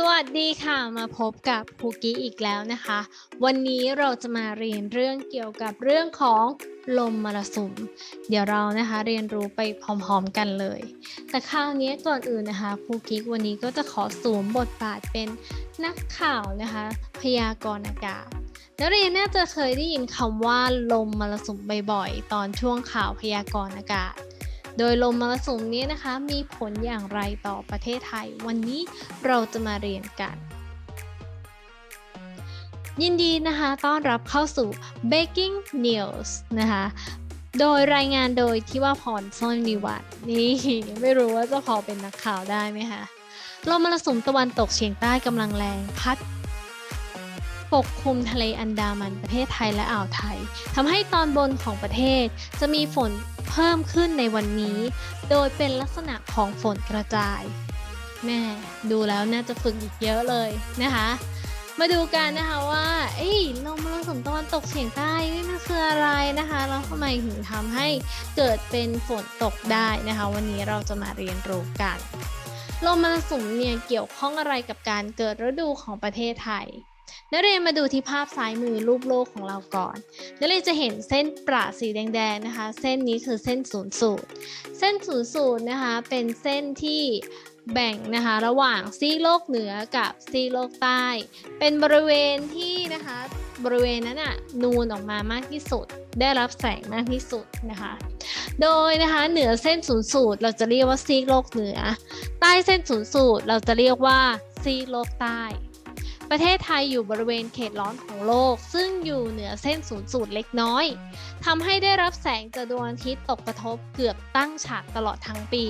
สวัสดีค่ะมาพบกับภูกี้อีกแล้วนะคะ วันนี้เราจะมาเรียนเรื่องเกี่ยวกับเรื่องของลมมรสุม เดี๋ยวเรานะคะเรียนรู้ไปพร้อมๆกันเลย แต่คราวนี้ก่อนอื่นนะคะภูกี้วันนี้ก็จะขอสวมบทบาทเป็นนักข่าวนะคะ พยากรณ์อากาศนักเรียนน่าจะเคยได้ยินคำว่าลมมรสุมบ่อยๆ ตอนช่วงข่าวพยากรณ์อากาศ โดยลมมรสุมนี้นะคะ มีผลอย่างไรต่อประเทศไทย วันนี้เราจะมาเรียนกัน ยินดีนะคะ ต้อนรับเข้าสู่ Baking News นะคะ โดยรายงานโดยที่ว่าพรซ่อนนิวัฒน์นี่ไม่รู้ว่าจะพอเป็นนักข่าวได้ไหมคะลมมรสุมตะวันตกเฉียงใต้กำลังแรงพัด ปกคลุมทะเลอันดามันประเทศไทยและอ่าวไทยทำให้ตอนบนของประเทศจะมีฝนเพิ่มขึ้นในวันนี้ โดยเป็นลักษณะของฝนกระจาย แม่ดูแล้วน่าจะฝึกอีกเยอะเลยนะคะ มาดูกันนะคะว่าเอ้ยลมมรสุมตะวันตกเฉียงใต้นี่มันคืออะไรนะคะแล้วทำไมถึงทำให้เกิดเป็นฝนตกได้นะคะ วันนี้เราจะมาเรียนรู้กันลมมรสุมเนี่ยเกี่ยวข้องอะไรกับการเกิดฤดูของประเทศไทย นักเรียนมาดูที่ภาพซ้ายมือรูปโลกของเราก่อนนักเรียนจะเห็นเส้นประสีแดงๆนะคะ เส้นนี้คือเส้นศูนย์สูตร เส้นศูนย์สูตรนะคะ เป็นเส้นที่แบ่งนะคะระหว่างซีโลกเหนือกับซีโลกใต้ เป็นบริเวณที่นะคะบริเวณนั้นอะนูนออกมามากที่สุด ได้รับแสงมากที่สุดนะคะ โดยนะคะเหนือเส้นศูนย์สูตรเราจะเรียกว่าซีโลกเหนือ ใต้เส้นศูนย์สูตรเราจะเรียกว่าซีโลกใต้ ประเทศไทยอยู่บริเวณเขตร้อนของโลก ซึ่งอยู่เหนือเส้นศูนย์สูตรเล็กน้อยทำให้ได้รับแสงจากดวงอาทิตย์ตกกระทบเกือบตั้งฉากตลอดทั้งปี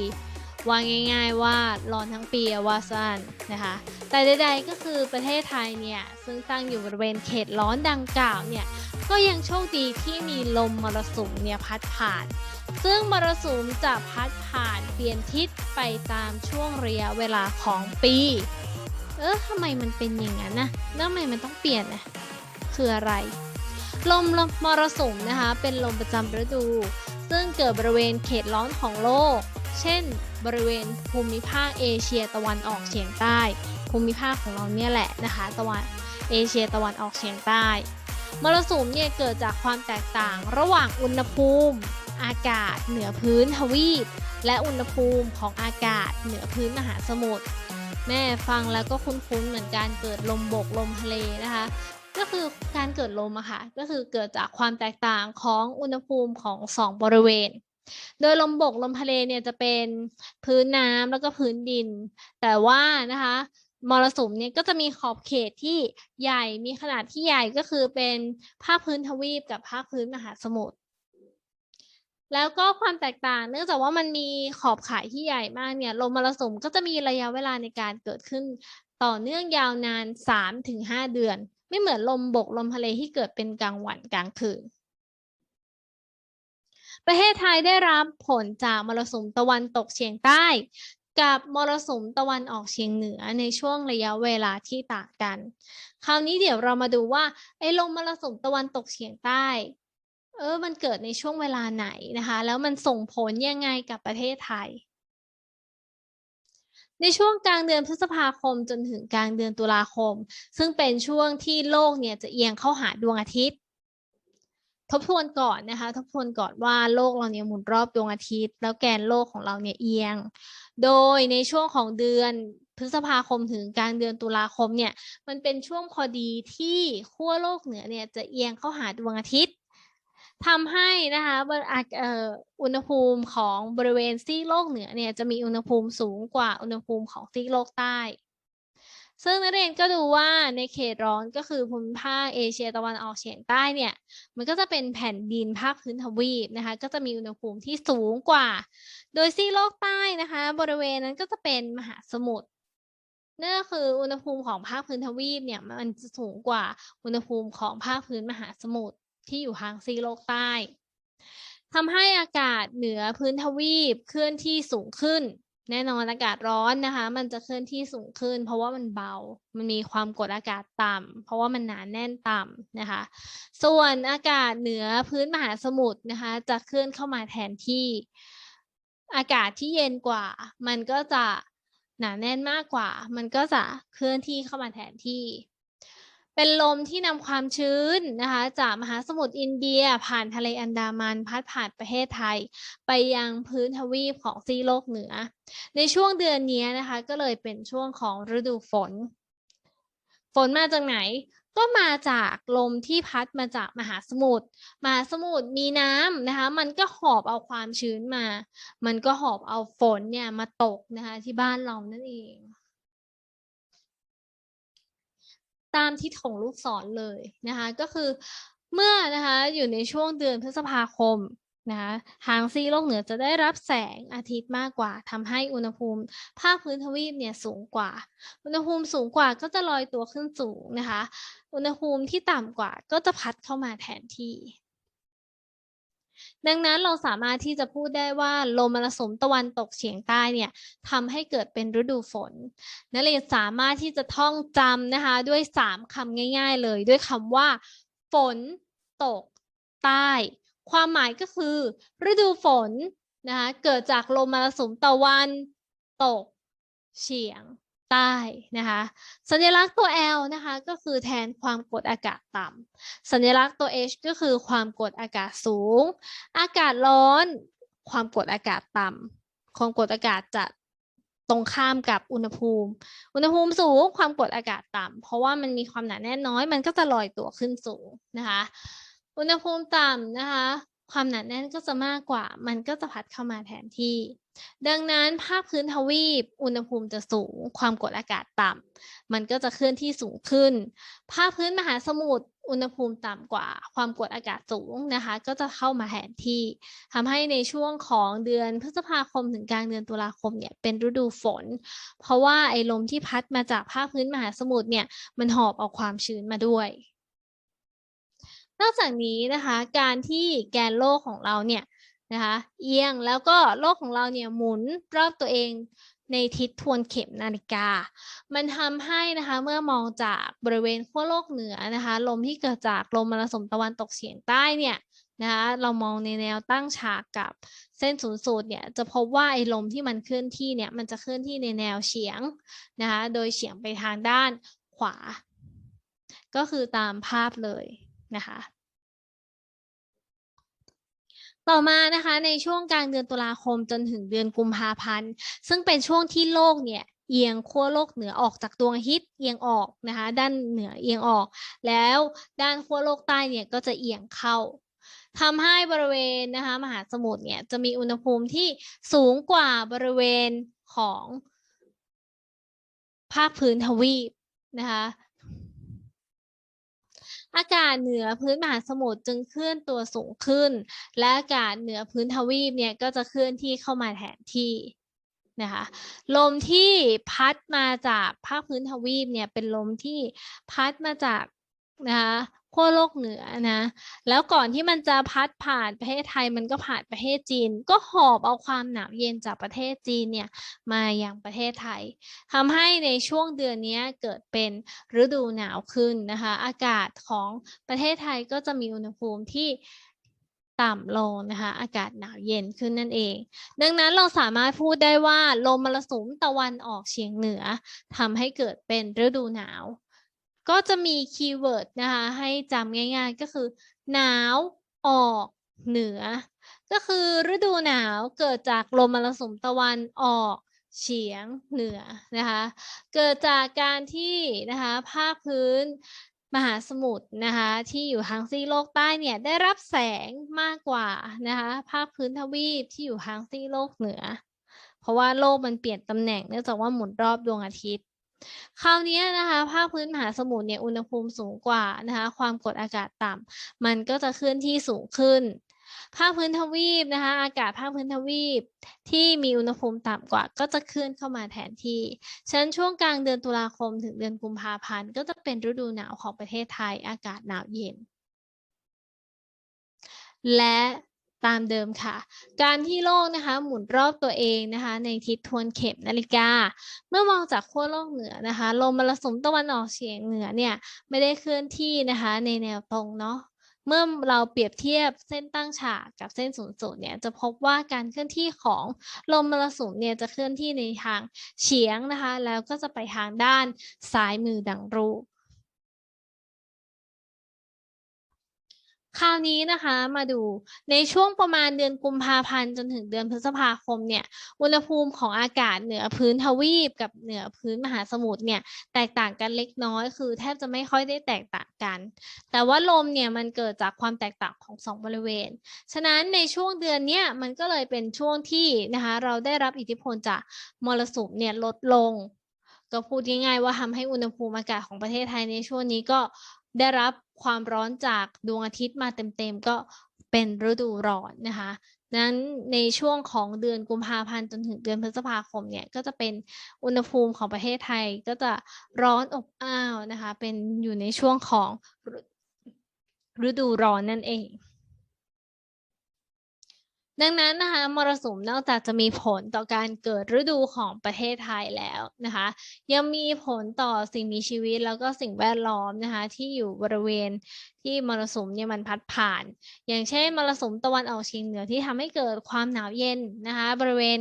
ว่าง่าย ๆ ว่าร้อนทั้งปีอว่าสั้นนะคะ แต่ใดๆก็คือประเทศไทยเนี่ย ซึ่งตั้งอยู่บริเวณเขตร้อนดังกล่าวเนี่ย ก็ยังโชคดีที่มีลมมรสุมเนี่ยพัดผ่าน ซึ่งมรสุมจะพัดผ่านเปลี่ยนทิศไปตามช่วงระยะเวลาของปี เออทำไมมันเป็นอย่างนั้นนะแล้วทำไมมันต้องเปลี่ยนนะคืออะไรลมมรสุมนะคะ เป็นลมประจำฤดู ซึ่งเกิดบริเวณเขตร้อนของโลก เช่น บริเวณภูมิภาคเอเชียตะวันออกเฉียงใต้ ภูมิภาคของเราเนี่ยแหละนะคะ ตะวันเอเชียตะวันออกเฉียงใต้ มรสุมเนี่ยเกิดจากความแตกต่างระหว่างอุณหภูมิอากาศเหนือพื้นทวีป และอุณหภูมิของอากาศเหนือพื้นมหาสมุทร แม่ฟังแล้วก็คุ้นๆเหมือนการเกิดลมบกลมทะเลนะคะ ก็คือการเกิดลมอะค่ะก็คือเกิดจากความแตกต่างของอุณหภูมิของสองบริเวณ โดยลมบกลมทะเลเนี่ยจะเป็นพื้นน้ำแล้วก็พื้นดิน แต่ว่านะคะมรสุมเนี่ยก็จะมีขอบเขตที่ใหญ่มีขนาดที่ใหญ่ก็คือเป็นภาคพื้นทวีปกับภาคพื้นมหาสมุทร แล้วก็ความแตกต่างเนื่องจากว่ามันมีขอบขายที่ใหญ่มากเนี่ยลมมรสุมก็จะมีระยะเวลาในการเกิดขึ้น ต่อเนื่องยาวนาน 3-5 เดือน ไม่เหมือนลมบกลมทะเลที่เกิดเป็นกลางวันกลางคืนประเทศไทยได้รับผลจากมรสุมตะวันตกเฉียงใต้ กับมรสุมตะวันออกเฉียงเหนือในช่วงระยะเวลาที่ต่างกัน คราวนี้เดี๋ยวเรามาดูว่าไอ้ลมมรสุมตะวันตกเฉียงใต้ เออมันเกิดในช่วงเวลาไหนนะคะ แล้วมันส่งผลยังไงกับประเทศไทย ในช่วงกลางเดือนพฤษภาคมจนถึงกลางเดือนตุลาคม ซึ่งเป็นช่วงที่โลกเนี่ยจะเอียงเข้าหาดวงอาทิตย์ ทบทวนก่อนนะคะ ทบทวนก่อนว่าโลกเราเนี่ยหมุนรอบดวงอาทิตย์ แล้วแกนโลกของเราเนี่ยเอียง โดยในช่วงของเดือนพฤษภาคมถึงกลางเดือนตุลาคมเนี่ย มันเป็นช่วงพอดีที่ขั้วโลกเหนือเนี่ยจะเอียงเข้าหาดวงอาทิตย์ ทำให้นะคะอุณหภูมิของบริเวณซีกโลกเหนือเนี่ยจะมีอุณหภูมิสูงกว่าอุณหภูมิของซีกโลกใต้ ซึ่งนักเรียนก็ดูว่าในเขตร้อนก็คือภูมิภาคเอเชียตะวันออกเฉียงใต้เนี่ยมันก็จะเป็นแผ่นดินภาคพื้นทวีปนะคะก็จะมีอุณหภูมิที่สูงกว่า โดยซีกโลกใต้นะคะ บริเวณนั้นก็จะเป็นมหาสมุทรนั่นก็คืออุณหภูมิของภาคพื้นทวีปเนี่ยมันจะสูงกว่าอุณหภูมิของภาคพื้นมหาสมุทร ที่อยู่ทางซีกโลกใต้ทำให้อากาศเหนือพื้นทวีปเคลื่อนที่สูงขึ้น แน่นอนอากาศร้อนนะคะ มันจะเคลื่อนที่สูงขึ้น เพราะว่ามันเบา มันมีความกดอากาศต่ำเพราะว่ามันหนาแน่นต่ำนะคะ ส่วนอากาศเหนือพื้นมหาสมุทรนะคะ จะเคลื่อนเข้ามาแทนที่อากาศที่เย็นกว่า มันก็จะหนาแน่นมากกว่า มันก็จะเคลื่อนที่เข้ามาแทนที่ เป็นลมที่นำความชื้นนะคะ จากมหาสมุทรอินเดียผ่านทะเลอันดามันพัดผ่านประเทศไทย ไปยังพื้นทวีปของซีโลกเหนือ ในช่วงเดือนนี้นะคะ ก็เลยเป็นช่วงของฤดูฝน ฝนมาจากไหนก็มาจากลมที่พัดมาจากมหาสมุทร มหาสมุทรมีน้ำนะคะ มันก็หอบเอาความชื้นมา มันก็หอบเอาฝนเนี่ยมาตกนะคะที่บ้านเรานั่นเอง ตามที่ของลูกศรเลยนะคะก็คือเมื่อนะคะอยู่ในช่วงเดือนพฤษภาคมนะคะหางซีโลกเหนือจะได้รับแสงอาทิตย์มากกว่าทำให้อุณหภูมิภาคพื้นทวีปเนี่ยสูงกว่า อุณหภูมิสูงกว่าก็จะลอยตัวขึ้นสูงนะคะ อุณหภูมิที่ต่ำกว่าก็จะพัดเข้ามาแทนที่ ดังนั้นเราสามารถที่จะพูดได้ว่าลมมรสุมตะวันตกเฉียงใต้เนี่ยทำให้เกิดเป็นฤดูฝนนักเรียนสามารถที่จะท่องจำนะคะด้วยสามคำง่าย ๆ เลยด้วยคำว่า ฝน ตก ใต้ ความหมายก็คือ ฤดูฝนนะคะเกิดจากลมมรสุมตะวันตกเฉียง ใต้นะคะสัญลักษณ์ตัว L นะคะก็คือแทนความกดอากาศต่ำสัญลักษณ์ตัว H ก็คือความกดอากาศสูง อากาศร้อน ความกดอากาศต่ำความกดอากาศจะตรงข้ามกับอุณหภูมิ อุณหภูมิสูงความกดอากาศต่ำเพราะว่ามันมีความหนาแน่นน้อย มันก็จะลอยตัวขึ้นสูงนะคะ อุณหภูมิต่ำนะคะ ความหนาแน่นก็จะมากกว่า มันก็จะพัดเข้ามาแทนที่ ดังนั้นภาคพื้นทวีปอุณหภูมิจะสูง ความกดอากาศต่ำมันก็จะเคลื่อนที่สูงขึ้น ภาคพื้นมหาสมุทรอุณหภูมิต่ำกว่า ความกดอากาศสูงนะคะ ก็จะเข้ามาแทนที่ทำให้ในช่วงของเดือนพฤษภาคมถึงกลางเดือนตุลาคมเนี่ยเป็นฤดูฝน เพราะว่าไอ้ลมที่พัดมาจากภาคพื้นมหาสมุทรเนี่ยมันหอบเอาความชื้นมาด้วยนอกจากนี้นะคะการที่แกนโลกของเราเนี่ย นะคะเอียงแล้วก็โลกของเราเนี่ยหมุนรอบตัวเองในทิศทวนเข็มนาฬิกา มันทำให้นะคะเมื่อมองจากบริเวณขั้วโลกเหนือนะคะลมที่เกิดจากลมมรสุมตะวันตกเฉียงใต้เนี่ยนะคะเรามองในแนวตั้งฉากกับเส้นศูนย์สูตรเนี่ยจะพบว่าไอ้ลมที่มันเคลื่อนที่เนี่ยมันจะเคลื่อนที่ในแนวเฉียงนะคะโดยเฉียงไปทางด้านขวา ก็คือตามภาพเลยนะคะ ต่อมานะคะในช่วงกลางเดือนตุลาคมจนถึงเดือนกุมภาพันธ์ ซึ่งเป็นช่วงที่โลกเนี่ยเอียงขั้วโลกเหนือออกจากดวงอาทิตย์เอียงออกนะคะด้านเหนือเอียงออก แล้วด้านขั้วโลกใต้เนี่ยก็จะเอียงเข้าทำให้บริเวณนะคะมหาสมุทรเนี่ยจะมีอุณหภูมิที่สูงกว่าบริเวณของภาคพื้นทวีปนะคะ อากาศเหนือพื้นมหาสมุทรจึงเคลื่อนตัวสูงขึ้น และอากาศเหนือพื้นทวีปเนี่ยก็จะเคลื่อนที่เข้ามาแทนที่นะคะลมที่พัดมาจากภาคพื้นทวีปเนี่ยเป็นลมที่พัดมาจากนะคะ ขั้วโลกเหนือนะ แล้วก่อนที่มันจะพัดผ่านประเทศไทยมันก็ผ่านประเทศจีน ก็หอบเอาความหนาวเย็นจากประเทศจีนเนี่ยมาอย่างประเทศไทยทำให้ในช่วงเดือนนี้เกิดเป็นฤดูหนาวขึ้นนะคะ อากาศของประเทศไทยก็จะมีอุณหภูมิที่ต่ำลงนะคะอากาศหนาวเย็นขึ้นนั่นเอง ดังนั้นเราสามารถพูดได้ว่าลมมรสุมตะวันออกเฉียงเหนือทำให้เกิดเป็นฤดูหนาว ก็จะมีคีย์เวิร์ดนะคะให้จำง่ายๆ ก็คือ หนาว ออก เหนือ ก็คือฤดูหนาวเกิดจากลมมรสุมตะวันออกเฉียงเหนือนะคะ เกิดจากการที่นะคะภาคพื้นมหาสมุทรนะคะที่อยู่ทางซีโลกใต้เนี่ยได้รับแสงมากกว่านะคะภาคพื้นทวีปที่อยู่ทางซีโลกเหนือ เพราะว่าโลกมันเปลี่ยนตำแหน่งเนื่องจากว่าหมุนรอบดวงอาทิตย์ คราวนี้นะคะภาคพื้นมหาสมุทรเนี่ยอุณหภูมิสูงกว่านะคะความกดอากาศต่ำมันก็จะเคลื่อนที่สูงขึ้น ภาคพื้นทวีปนะคะอากาศภาคพื้นทวีปที่มีอุณหภูมิต่ำกว่า ก็จะเคลื่อนเข้ามาแทนที่ฉะนั้นช่วงกลางเดือนตุลาคมถึงเดือนกุมภาพันธ์ก็จะเป็นฤดูหนาวของประเทศไทยอากาศหนาวเย็น และ ตามเดิมค่ะ การที่โลกนะคะหมุนรอบตัวเองนะคะ ในทิศทวนเข็มนาฬิกา เมื่อมองจากขั้วโลกเหนือนะคะลมมรสุมตะวันออกเฉียงเหนือเนี่ยไม่ได้เคลื่อนที่นะคะในแนวตรงเนาะเมื่อเราเปรียบเทียบเส้นตั้งฉากกับเส้นศูนย์สูตรเนี่ยจะพบว่าการเคลื่อนที่ของลมมรสุมเนี่ยจะเคลื่อนที่ในทางเฉียงนะคะ แล้วก็จะไปทางด้านซ้ายมือดังรูป คราวนี้นะคะมาดูในช่วงประมาณเดือนกุมภาพันธ์จนถึงเดือนพฤษภาคมเนี่ยอุณหภูมิของอากาศเหนือพื้นทวีปกับเหนือพื้นมหาสมุทรเนี่ยแตกต่างกันเล็กน้อยคือแทบจะไม่ค่อยได้แตกต่างกัน แต่ว่าลมเนี่ยมันเกิดจากความแตกต่างของสองบริเวณ ฉะนั้นในช่วงเดือนเนี้ยมันก็เลยเป็นช่วงที่นะคะเราได้รับอิทธิพลจากมรสุมเนี่ยลดลงก็พูดง่ายๆว่าทำให้อุณหภูมิอากาศของประเทศไทยในช่วงนี้ก็ ได้รับความร้อนจากดวงอาทิตย์มาเต็มๆก็เป็นฤดูร้อนนะคะนั้นในช่วงของเดือนกุมภาพันธ์จนถึงเดือนพฤษภาคมเนี่ยก็จะเป็นอุณหภูมิของประเทศไทยก็จะร้อนอบอ้าวนะคะ เป็นอยู่ในช่วงของฤดูร้อนนั่นเอง ดังนั้นนะคะมรสุมนอกจากจะมีผลต่อการเกิดฤดูของประเทศไทยแล้วนะคะ ยังมีผลต่อสิ่งมีชีวิตแล้วก็สิ่งแวดล้อมนะคะที่อยู่บริเวณ ที่มรสุมเนี่ยมันพัดผ่าน อย่างเช่นมรสุมตะวันออกเฉียงเหนือที่ทำให้เกิดความหนาวเย็นนะคะบริเวณ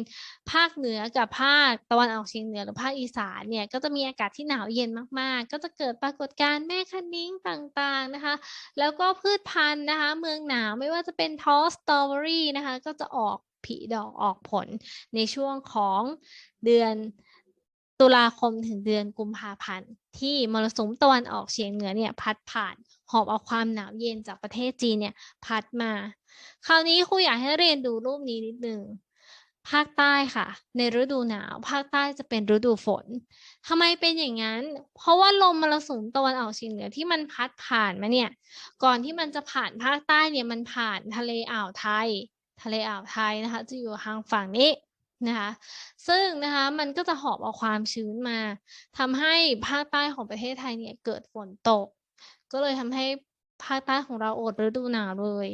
ภาคเหนือกับภาคตะวันออกเฉียงเหนือหรือภาคอีสานเนี่ยก็จะมีอากาศที่หนาวเย็นมากๆ ก็จะเกิดปรากฏการณ์แม่คะนิ้งต่างๆนะคะแล้วก็พืชพันธุ์นะคะเมืองหนาวไม่ว่าจะเป็นทอสตรอเบอรี่นะคะก็จะออกผลิดอกออกผลในช่วงของเดือน ตุลาคมถึงเดือนกุมภาพันธ์ ที่มรสุมตะวันออกเฉียงเหนือเนี่ยพัดผ่านหอบเอาความหนาวเย็นจากประเทศจีนเนี่ยพัดมา คราวนี้ครูอยากให้เรียนดูรูปนี้นิดนึงภาคใต้ค่ะ ในฤดูหนาว ภาคใต้จะเป็นฤดูฝนทำไมเป็นอย่างนั้น เพราะว่าลมมรสุมตะวันออกเฉียงเหนือที่มันพัดผ่านมาเนี่ย ก่อนที่มันจะผ่านภาคใต้เนี่ยมันผ่านทะเลอ่าวไทย ทะเลอ่าวไทยนะคะ จะอยู่ทางฝั่งนี้ นะคะซึ่งนะคะมันก็จะหอบเอาความชื้นมาทำให้ภาคใต้ของประเทศไทยเนี่ยเกิดฝนตก ก็เลยทำให้ภาคใต้ของเราอดฤดูหนาวเลย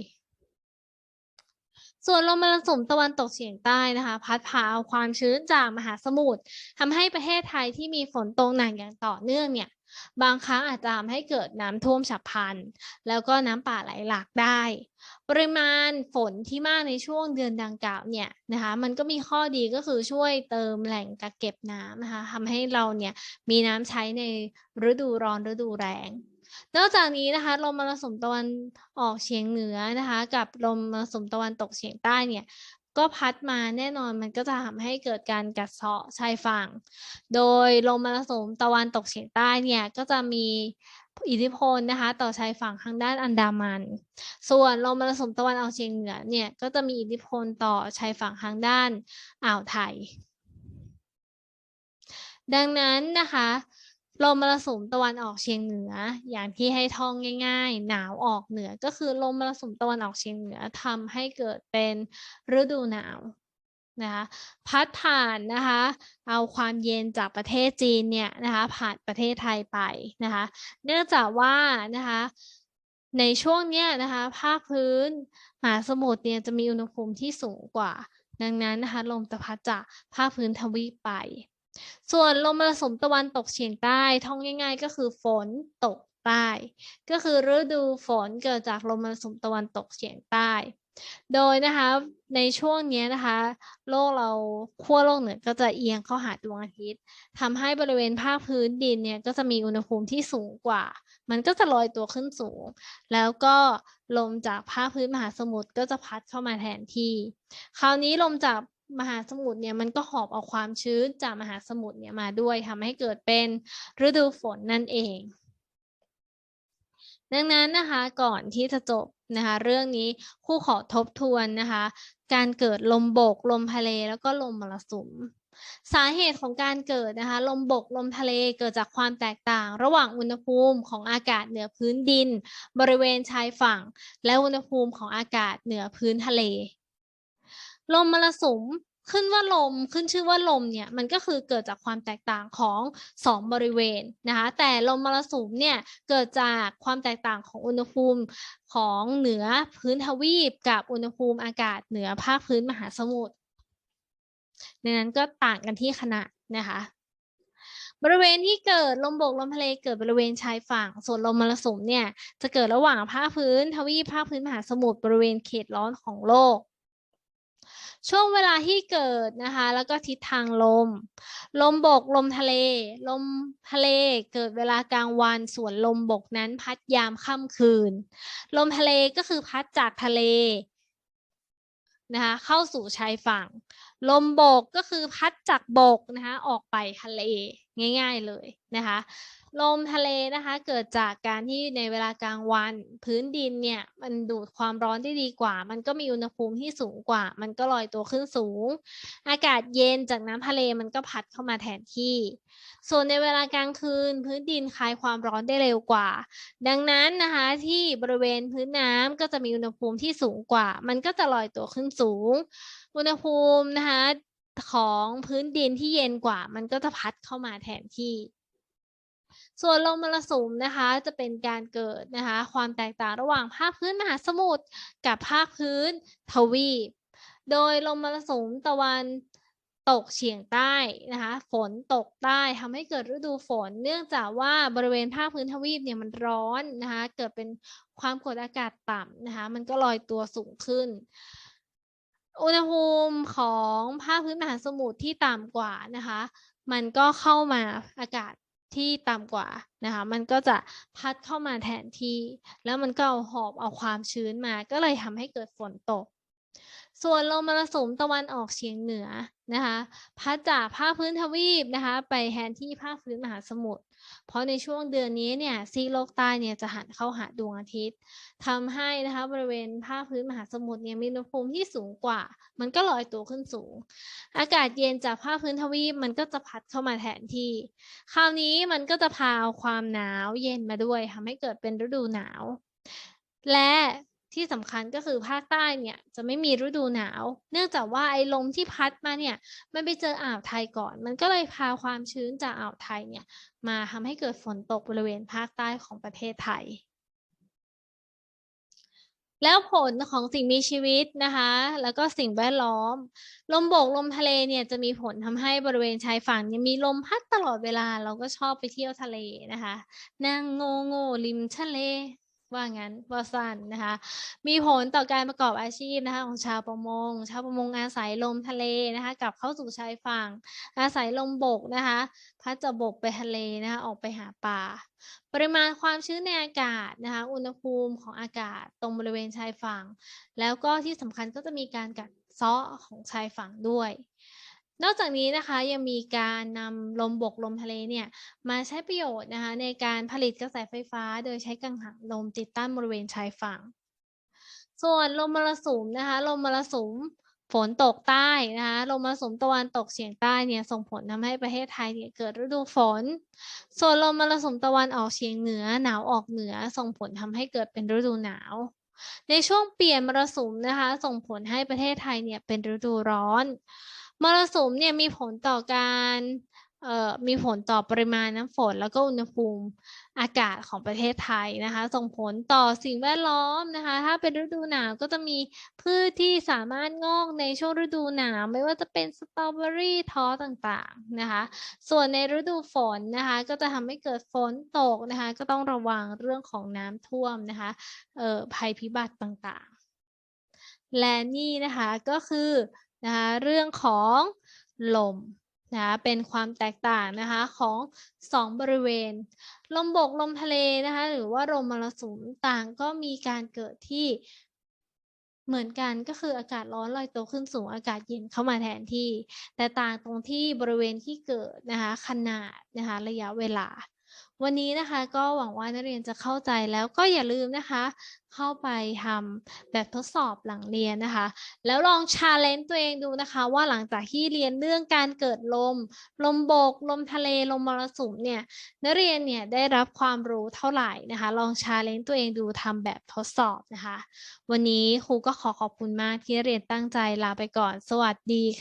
ส่วนลมมรสุมตะวันตกเฉียงใต้นะคะ พัดพาเอาความชื้นจากมหาสมุทรทำให้ประเทศไทยที่มีฝนตกหนักอย่างต่อเนื่องเนี่ย บางครั้งอาจจะทำให้เกิดน้ำท่วมฉับพลัน แล้วก็น้ำป่าไหลหลากได้ ปริมาณฝนที่มากในช่วงเดือนดังกล่าวเนี่ยนะคะมันก็มีข้อดีก็คือช่วยเติมแหล่งกักเก็บน้ำนะคะทำให้เราเนี่ยมีน้ำใช้ในฤดูร้อนฤดูแรงนอกจากนี้นะคะลมมรสุมตะวันออกเฉียงเหนือนะคะ กับลมมรสุมตะวันตกเฉียงใต้เนี่ย ก็พัดมาแน่นอนมันก็จะทำให้เกิดการกัดเซาะชายฝั่ง โดยลมมรสุมตะวันตกเฉียงใต้เนี่ยก็จะมีอิทธิพลนะคะต่อชายฝั่งทางด้านอันดามัน ส่วนลมมรสุมตะวันออกเฉียงเหนือเนี่ยก็จะมีอิทธิพลต่อชายฝั่งทางด้านอ่าวไทย ดังนั้นนะคะ ลมมรสุมตะวันออกเฉียงเหนือ อย่างที่ให้ท่องง่าย ๆ หนาวออกเหนือก็คือลมมรสุมตะวันออกเฉียงเหนือทำให้เกิดเป็นฤดูหนาวนะคะพัดผ่านนะคะเอาความเย็นจากประเทศจีนเนี่ยนะคะผ่านประเทศไทยไปนะคะเนื่องจากว่านะคะในช่วงเนี้ยนะคะภาคพื้นมหาสมุทรเนี่ยจะมีอุณหภูมิที่สูงกว่า ดังนั้นนะคะลมจะพัดจากภาคพื้นทวีปไป ส่วนลมมรสุมตะวันตกเฉียงใต้ท่องง่าย ๆ ก็คือฝนตกใต้ ก็คือฤดูฝนเกิดจากลมมรสุมตะวันตกเฉียงใต้ โดยนะคะในช่วงนี้นะคะ โลกเราขั้วโลกเหนือก็จะเอียงเข้าหาดวงอาทิตย์ทำให้บริเวณภาคพื้นดินเนี่ยก็จะมีอุณหภูมิที่สูงกว่า มันก็จะลอยตัวขึ้นสูง แล้วก็ลมจากภาคพื้นมหาสมุทรก็จะพัดเข้ามาแทนที่ คราวนี้ลมจาก มหาสมุทรเนี่ยมันก็หอบเอาความชื้นจากมหาสมุทรเนี่ยมาด้วยทำให้เกิดเป็นฤดูฝนนั่นเอง ดังนั้นนะคะก่อนที่จะจบนะคะเรื่องนี้ครูขอทบทวนนะคะการเกิดลมบก ลมทะเลแล้วก็ลมมรสุมสาเหตุของการเกิดนะคะลมบกลมทะเลเกิดจากความแตกต่าง ระหว่างอุณหภูมิของอากาศเหนือพื้นดิน บริเวณชายฝั่ง และอุณหภูมิของอากาศเหนือพื้นทะเล ลมมรสุมขึ้นว่าลมขึ้นชื่อว่าลมเนี่ยมันก็คือเกิดจากความแตกต่างของสองบริเวณนะคะแต่ลมมรสุมเนี่ยเกิดจากความแตกต่างของอุณหภูมิของเหนือพื้นทวีปกับอุณหภูมิอากาศเหนือภาคพื้นมหาสมุทรดังนั้นก็ต่างกันที่ขนาดนะคะบริเวณที่เกิดลมบกลมทะเลเกิดบริเวณชายฝั่ง ส่วนลมมรสุมเนี่ยจะเกิดระหว่างภาคพื้นทวีปภาคพื้นมหาสมุทรบริเวณเขตร้อนของโลก ช่วงเวลาที่เกิดนะคะ แล้วก็ทิศทางลม ลมบกลมทะเล ลมทะเลเกิดเวลากลางวันส่วนลมบกนั้นพัดยามค่ำคืน ลมทะเลก็คือพัดจากทะเลนะคะเข้าสู่ชายฝั่ง ลมบกก็คือพัดจากบกนะคะออกไปทะเล ง่าย ๆเลยนะคะ ลมทะเลนะคะเกิดจากการที่ในเวลากลางวัน พื้นดินเนี่ยมันดูดความร้อนได้ดีกว่า มันก็มีอุณหภูมิที่สูงกว่า มันก็ลอยตัวขึ้นสูง อากาศเย็นจากน้ำทะเลมันก็พัดเข้ามาแทนที่ ส่วนในเวลากลางคืน พื้นดินคลายความร้อนได้เร็วกว่า ดังนั้นนะคะที่บริเวณพื้นน้ำก็จะมีอุณหภูมิที่สูงกว่า มันก็จะลอยตัวขึ้นสูง อุณหภูมินะคะ ของพื้นดินที่เย็นกว่า มันก็จะพัดเข้ามาแทนที่ ส่วนลมมรสุมนะคะจะเป็นการเกิดนะคะความแตกต่างระหว่างภาคพื้นมหาสมุทรกับภาคพื้นทวีป โดยลมมรสุมตะวันตกเฉียงใต้นะคะฝนตกใต้ทำให้เกิดฤดูฝน เนื่องจากว่าบริเวณภาคพื้นทวีปเนี่ยมันร้อนนะคะเกิดเป็นความกดอากาศต่ำนะคะมันก็ลอยตัวสูงขึ้น อุณหภูมิของภาคพื้นมหาสมุทรที่ต่ำกว่านะคะ มันก็เข้ามาอากาศที่ต่ำกว่านะคะ มันก็จะพัดเข้ามาแทนที่ แล้วมันก็เอาหอบเอาความชื้นมา ก็เลยทำให้เกิดฝนตก ส่วนลมมรสุมตะวันออกเฉียงเหนือนะคะพัดจากภาคพื้นทวีปนะคะไปแทนที่ภาคพื้นมหาสมุทรเพราะในช่วงเดือนนี้เนี่ยซีโลกใต้เนี่ยจะหันเข้าหาดวงอาทิตย์ทำให้นะคะบริเวณภาคพื้นมหาสมุทรเนี่ยมีอุณหภูมิที่สูงกว่า มันก็ลอยตัวขึ้นสูง อากาศเย็นจากภาคพื้นทวีปมันก็จะพัดเข้ามาแทนที่ คราวนี้มันก็จะพาเอาความหนาวเย็นมาด้วยทำให้เกิดเป็นฤดูหนาวและ ที่สำคัญก็คือภาคใต้เนี่ยจะไม่มีฤดูหนาว เนื่องจากว่าไอ้ลมที่พัดมาเนี่ยมันไปเจออ่าวไทยก่อน มันก็เลยพาความชื้นจากอ่าวไทยเนี่ยมาทำให้เกิดฝนตกบริเวณภาคใต้ของประเทศไทย แล้วผลของสิ่งมีชีวิตนะคะ แล้วก็สิ่งแวดล้อม ลมบกลมทะเลเนี่ยจะมีผลทำให้บริเวณชายฝั่งเนี่ยมีลมพัดตลอดเวลาเราก็ชอบไปเที่ยวทะเลนะคะนั่งโง่โง่ริมทะเล ว่างั้นว่าสั้นนะคะ มีผลต่อการประกอบอาชีพนะคะของชาวประมง ชาวประมงอาศัยลมทะเลนะคะกลับเข้าสู่ชายฝั่ง อาศัยลมบกนะคะพัดจากบกไปทะเลนะคะออกไปหาปลา ปริมาณความชื้นในอากาศนะคะอุณหภูมิของอากาศตรงบริเวณชายฝั่ง แล้วก็ที่สำคัญก็จะมีการกัดเซาะของชายฝั่งด้วย นอกจากนี้นะคะยังมีการนำลมบกลมทะเลเนี่ยมาใช้ประโยชน์นะคะในการผลิตกระแสไฟฟ้า โดยใช้กังหันลมติดตั้งบริเวณชายฝั่ง ส่วนลมมรสุมนะคะลมมรสุมฝนตกใต้นะคะลมมรสุมตะวันตกเฉียงใต้เนี่ยส่งผลทำให้ประเทศไทยเนี่ยเกิดฤดูฝน ส่วนลมมรสุมตะวันออกเฉียงเหนือหนาวออกเหนือส่งผลทำให้เกิดเป็นฤดูหนาว ในช่วงเปลี่ยนมรสุมนะคะส่งผลให้ประเทศไทยเนี่ยเป็นฤดูร้อน มรสุมเนี่ยมีผลต่อการเอ่อมีผลต่อปริมาณน้ำฝน แล้วก็อุณหภูมิอากาศของประเทศไทยนะคะ ส่งผลต่อสิ่งแวดล้อมนะคะ ถ้าเป็นฤดูหนาวก็จะมีพืชที่สามารถงอกในช่วงฤดูหนาว ไม่ว่าจะเป็นสตรอเบอรี่ท้อต่างๆนะคะ ส่วนในฤดูฝนนะคะ ก็จะทำให้เกิดฝนตกนะคะ ก็ต้องระวังเรื่องของน้ำท่วมนะคะเอ่อภัยพิบัติต่างๆ และนี่นะคะก็คือ นะคะเรื่องของลมนะคะเป็นความแตกต่างนะคะของสองบริเวณ ลมบกลมทะเลนะคะหรือว่าลมมรสุมต่างก็มีการเกิดที่เหมือนกันก็คืออากาศร้อนลอยตัวขึ้นสูงอากาศเย็นเข้ามาแทนที่ แต่ต่างตรงที่บริเวณที่เกิดนะคะขนาดนะคะระยะเวลา วันนี้นะคะก็หวังว่านักเรียนจะเข้าใจแล้วก็อย่าลืมนะคะ เข้าไปทำแบบทดสอบหลังเรียนนะคะ แล้วลองชาเลนจ์ตัวเองดูนะคะ ว่าหลังจากที่เรียนเรื่องการเกิดลม ลมบก ลมทะเลลมมรสุมเนี่ยนักเรียนเนี่ยได้รับความรู้เท่าไหร่นะคะ ลองชาเลนจ์ตัวเองดูทำแบบทดสอบนะคะ วันนี้ครูก็ขอขอบคุณมากที่นักเรียนตั้งใจลาไปก่อน สวัสดีค่ะ